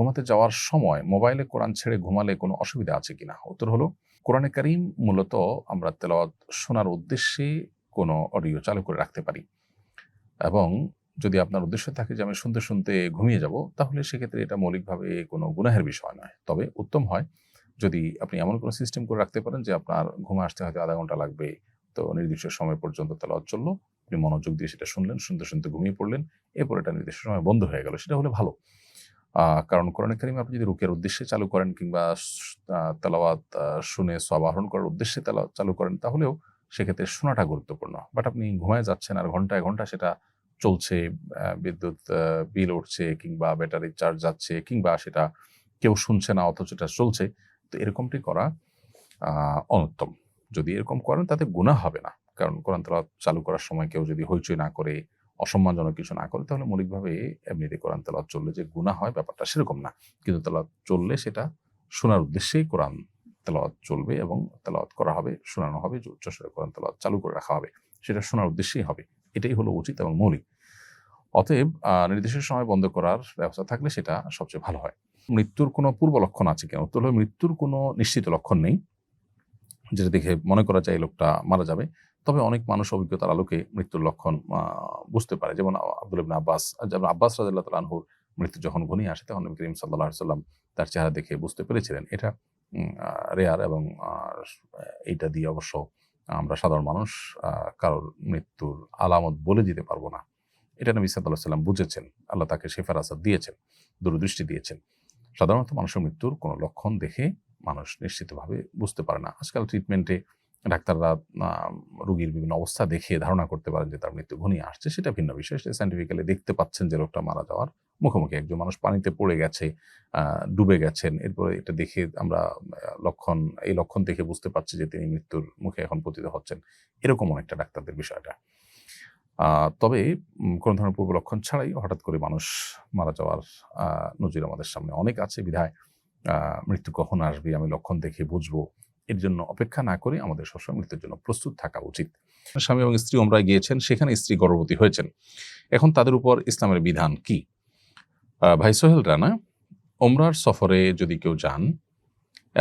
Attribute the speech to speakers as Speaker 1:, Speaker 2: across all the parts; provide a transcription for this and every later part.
Speaker 1: ঘুমাতে যাওয়ার সময় মোবাইলে কোরআন ছেড়ে ঘুমালে কোনো অসুবিধা আছে কিনা? উত্তর হলো, কোরআনে কারিম মূলত আমরা তেলাওয়াত শোনার উদ্দেশ্যে কোনো অডিও চালু করে রাখতে পারি। এবং যদি আপনার উদ্দেশ্য থাকে যে আমি শুনতে শুনতে ঘুমিয়ে যাব, তাহলে সেক্ষেত্রে এটা মৌলিকভাবে কোনো গুনাহের বিষয় নয়। তবে উত্তম হয়, যদি আপনি এমন কোনো সিস্টেম করে রাখতে পারেন যে আপনার ঘুমে আসতে হয়তো আধা ঘণ্টা লাগবে। তো নির্দিষ্ট সময় পর্যন্ত তেলাওয়াত চলল, আপনি মনোযোগ দিয়ে সেটা শুনলেন, শুনতে শুনতে ঘুমিয়ে পড়লেন, এরপর এটা নির্দিষ্ট সময় বন্ধ হয়ে গেল, সেটা হলে ভালো। কারণ কোরআন কারিম আপনি যদি রুকের উদ্দেশ্যে চালু করেন কিংবা তেলাওয়াত শুনে সব আহরণ করার উদ্দেশ্যে তেলাওয়াত চালু করেন, তাহলেও সেক্ষেত্রে শোনাটা গুরুত্বপূর্ণ। বাট আপনি ঘুমায় যাচ্ছেন আর ঘন্টায় ঘণ্টা সেটা চলছে বিদ্যুৎ বিল উঠছে কিংবা ব্যাটারি চার্জ যাচ্ছে কিংবা সেটা কেউ শুনছে না অথচ এটা চলছে, তো এরকমটি করা অনুত্তম। যদি এরকম করেন তাতে গুনাহ হবে না। কারণ কোরআন তেলাওয়াত চালু করার সময় কেউ যদি হইচই না করে অসম্মানজনক কিছু না করে তাহলে মৌলিকভাবে এমনিতে কোরআন তেলাওয়াত চললে যে গুনাহ হয় ব্যাপারটা সেরকম না। কিন্তু তেলাওয়াত চললে সেটা শোনার উদ্দেশ্যেই কোরআন তেলাওয়াত চলবে এবং তেলাওয়াত করা হবে, শোনানো হবে, উচ্চস্বরে কোরআন তেলাওয়াত চালু করে রাখা হবে। সেটা শোনার উদ্দেশ্যেই হবে। এটাই হলো উচিত এবং মৌলিক। অতএব নির্দিষ্ট সময় বন্ধ করার ব্যবস্থা থাকলে সেটা সবচেয়ে ভালো হয়। মৃত্যুর কোনো পূর্ব লক্ষণ আছে কিনা? উত্তর হলো মৃত্যুর কোনো নিশ্চিত লক্ষণ নেই। যেটা দেখে মনে করা যায় লোকটা মারা যাবে। তবে অনেক মানুষ অভিজ্ঞতার আলোকে মৃত্যুর লক্ষণ বুঝতে পারে। যেমন আব্দুল ইবনে আব্বাস, যেমন আব্বাস রাজিল্লাহ তালাহুর মৃত্যু যখন ঘনিয়ে আসে, তখন নবী করিম সাল্লাহ সাল্লাম তার চেহারা দেখে বুঝতে পেরেছিলেন। এটা রেয়ার এবং এইটা দিয়ে অবশ্য আমরা সাধারণ মানুষ কারোর মৃত্যুর আলামত বলে দিতে পারব না। এটা নবী সাল্লাহ সাল্লাম বুঝেছেন। আল্লাহ তাকে শেফার আসাদ দিয়েছেন, দূরদৃষ্টি দিয়েছেন। সাধারণত মানুষের মৃত্যুর কোনো লক্ষণ দেখে মানুষ নিশ্চিতভাবে বুঝতে পারে না। আজকাল ট্রিটমেন্টে ডাক্তাররা রুগীর বিভিন্ন অবস্থা দেখে ধারণা করতে পারেন যে তার মৃত্যু ঘনিয়ে আসছে। সেটা ভিন্ন বিষয়। সেটা সাইন্টিফিক্যালি দেখতে পাচ্ছেন যে লোকটা মারা যাওয়ার মুখোমুখি একজন মানুষ পানিতে পড়ে গেছে ডুবে গেছেন। এরপরে এটা দেখে আমরা লক্ষণ, এই লক্ষণ দেখে বুঝতে পারছি যে তিনি মৃত্যুর মুখে এখন পতিত হচ্ছেন। এরকম অনেকটা ডাক্তারদের বিষয়টা। তবে কোনো ধরনের পূর্ব লক্ষণ ছাড়াই হঠাৎ করে মানুষ মারা যাওয়ার নজির আমাদের সামনে অনেক আছে। বিধায় মৃত্যু কখন আসবে আমি লক্ষণ দেখে বুঝব। এর জন্য অপেক্ষা না করে আমাদের সবসময় মৃত্যুর জন্য প্রস্তুত থাকা উচিত। স্বামী এবং স্ত্রী ওমরায় গিয়েছেন, সেখানে স্ত্রী গর্ভবতী হয়েছেন। এখন তাদের উপর ইসলামের বিধান কি? ভাই সোহেল রানা, ওমরার সফরে যদি কেউ যান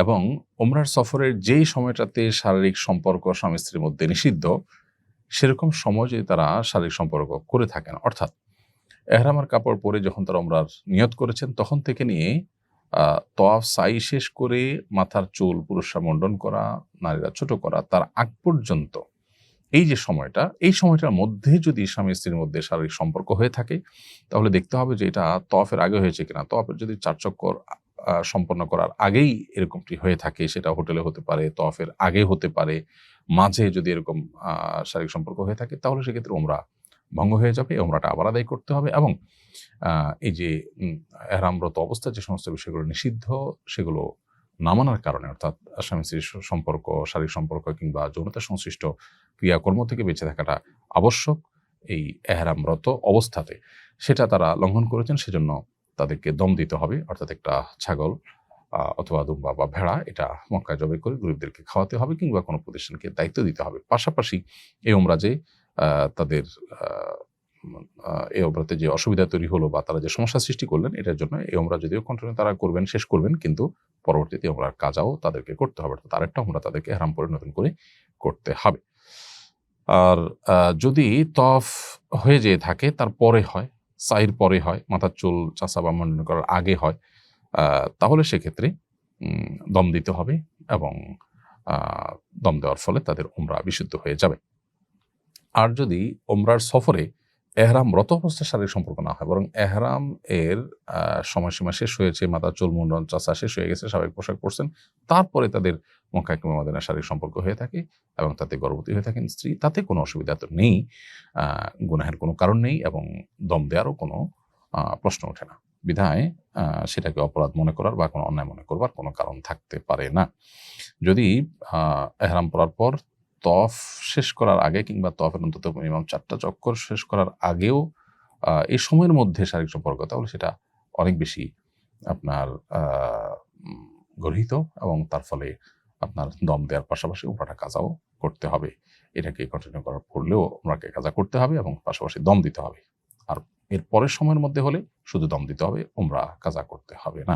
Speaker 1: এবং ওমরার সফরের যেই সময়টাতে শারীরিক সম্পর্ক স্বামী স্ত্রীর মধ্যে নিষিদ্ধ, সেরকম সময় যদি তারা শারীরিক সম্পর্ক করে থাকেন, অর্থাৎ এহরামার কাপড় পরে যখন তারা ওমরার নিয়ত করেছেন, তখন থেকে নিয়ে তওয়াফ সাই শেষ করে মাথার চুল পুরুষরা মণ্ডন করা, নারীরা ছোট করা, তার আগ পর্যন্ত এই যে সময়টা, এই সময়টার মধ্যে যদি স্বামী স্ত্রীর মধ্যে শারীরিক সম্পর্ক হয়ে থাকে, তাহলে দেখতে হবে যে এটা তফের আগে হয়েছে কিনা। তফের যদি চার চক্কর সম্পন্ন করার আগেই এরকমটি হয়ে থাকে, সেটা হোটেলে হতে পারে তফের আগে হতে পারে, মাঝে যদি এরকম শারীরিক সম্পর্ক হয়ে থাকে, তাহলে সেক্ষেত্রে ওমরা ভঙ্গ হয়ে যাবে ওমরাটা আবার আদায় করতে হবে এবং এই যে এহরামরত অবস্থায় যে সমস্ত বিষয়গুলো নিষিদ্ধ সেগুলো না মানার কারণে অর্থাৎ স্বামী স্ত্রীর সম্পর্ক শারীরিক সম্পর্ক কিংবা যৌনতা সংশ্লিষ্ট ক্রিয়াকর্ম থেকে বেঁচে থাকাটা আবশ্যক এই এহরামরত অবস্থাতে। সেটা তারা লঙ্ঘন করেছেন সেজন্য তাদেরকে দম দিতে হবে অর্থাৎ একটা ছাগল অথবা দুম্বা বা ভেড়া এটা মক্কায় জবে করে গরিবদেরকে খাওয়াতে হবে কিংবা কোনো প্রতিষ্ঠানকে দায়িত্ব দিতে হবে। পাশাপাশি এই ওমরাজে আহ, তাদের এই ওমরাতে যে অসুবিধা তৈরি হলো বা তারা যে সমস্যা সৃষ্টি করলেন, এটার জন্য এই ওমরা যদিও কন্টিনিউ তারা করবেন, শেষ করবেন, কিন্তু পরবর্তীতে ওমরার কাজাও তাদেরকে করতে হবে। অর্থাৎ আরেকটা ওমরা তাদেরকে হারাম করে নতুন করে করতে হবে। আর যদি তফ হয়ে যেয়ে থাকে তারপরে হয় সাইর পরে হয়, মাথার চুল চাষা বা মন্ডন করার আগে হয় তাহলে সেক্ষেত্রে দম দিতে হবে এবং দম দেওয়ার ফলে তাদের ওমরা বিশুদ্ধ হয়ে যাবে। আর যদি ওমরার সফরে এহরাম রত অবস্থায় শারীরিক সম্পর্ক না হয়, বরং এহরাম এর সময়সীমা শেষ হয়েছে মাথার চুল মুন্ডন চাষা শেষ হয়ে গেছে স্বাভাবিক পোশাক পরছেন, তারপরে তাদের মক্কা কিংবা মদিনায় শারীরিক সম্পর্ক হয়ে থাকে এবং তাতে গর্ভবতী হয়ে থাকেন স্ত্রী, তাতে কোনো অসুবিধা তো নেই গুনাহের কোনো কারণ নেই এবং দম দেওয়ারও কোনো প্রশ্ন ওঠে না। বিধায় সেটাকে অপরাধ মনে করার বা কোনো অন্যায় মনে করবার কোনো কারণ থাকতে পারে না। যদি এহরাম পরার পর তফ শেষ করার আগে কিংবা তফের অন্তত মিনিমাম চারটা চক্কর শেষ করার আগেও এই সময়ের মধ্যে শারীরিক সম্পর্ক তাহলে সেটা অনেক বেশি আপনার গর্হিত এবং তার ফলে আপনার দম দেওয়ার পাশাপাশি উমরাটা কাজাও করতে হবে। এটাকে কন্টিনিউ করার পড়লেও ওমরাকে কাজা করতে হবে এবং পাশাপাশি দম দিতে হবে। আর এর পরের সময়ের মধ্যে হলে শুধু দম দিতে হবে উমরা কাজা করতে হবে না।